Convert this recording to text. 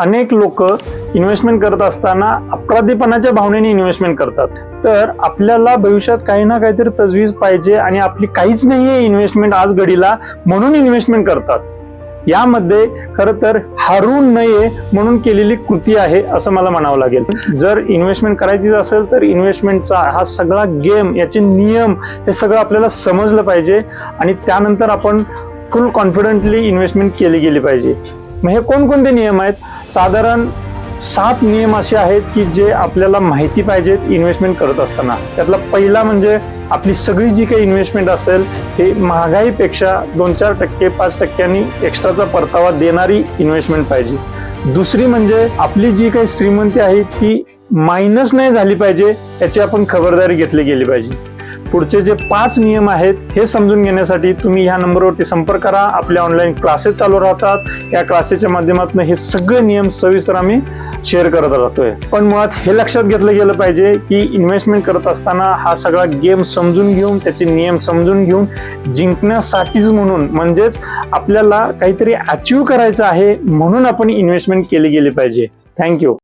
अनेक लोक इन्व्हेस्टमेंट करत असताना अपराधीपणाच्या भावनेने इन्व्हेस्टमेंट करतात. तर आपल्याला भविष्यात काही ना काहीतरी तजवीज पाहिजे आणि आपली काहीच नाहीये इन्व्हेस्टमेंट आज घडीला म्हणून इन्व्हेस्टमेंट करतात. यामध्ये खरं तर हारू नये म्हणून केलेली कृती आहे असं मला म्हणावं लागेल. जर इन्व्हेस्टमेंट करायचीच असेल तर इन्व्हेस्टमेंटचा हा सगळा गेम याचे नियम हे सगळं आपल्याला समजलं पाहिजे आणि त्यानंतर आपण फुल कॉन्फिडंटली इन्व्हेस्टमेंट केली गेली पाहिजे. मग हे कोणकोणते नियम आहेत? साधारण सात नियम असे आहेत की जे आपल्याला माहिती पाहिजेत इन्व्हेस्टमेंट करत असताना. त्यातला पहिला म्हणजे आपली सगळी जी काही इन्व्हेस्टमेंट असेल हे महागाईपेक्षा दोन चार टक्के पाच टक्क्यांनी एक्स्ट्राचा परतावा देणारी इन्व्हेस्टमेंट पाहिजे. दुसरी म्हणजे आपली जी काही श्रीमंती आहे ती मायनस नाही झाली पाहिजे याची आपण खबरदारी घेतली गेली पाहिजे. पुढचे जे पाच नियम आहेत हे समजून घेण्यासाठी तुम्ही ह्या नंबरवरती संपर्क करा. आपले ऑनलाईन क्लासेस चालू राहतात. या क्लासेसच्या माध्यमातून हे सगळे नियम सविस्तर आम्ही शेअर करत राहतोय. पण मुळात हे लक्षात घेतलं गेलं पाहिजे की इन्व्हेस्टमेंट करत असताना हा सगळा गेम समजून घेऊन त्याचे नियम समजून घेऊन जिंकण्यासाठीच म्हणून म्हणजेच आपल्याला काहीतरी अचीव करायचं आहे म्हणून आपण इन्व्हेस्टमेंट केली गेली पाहिजे. थँक्यू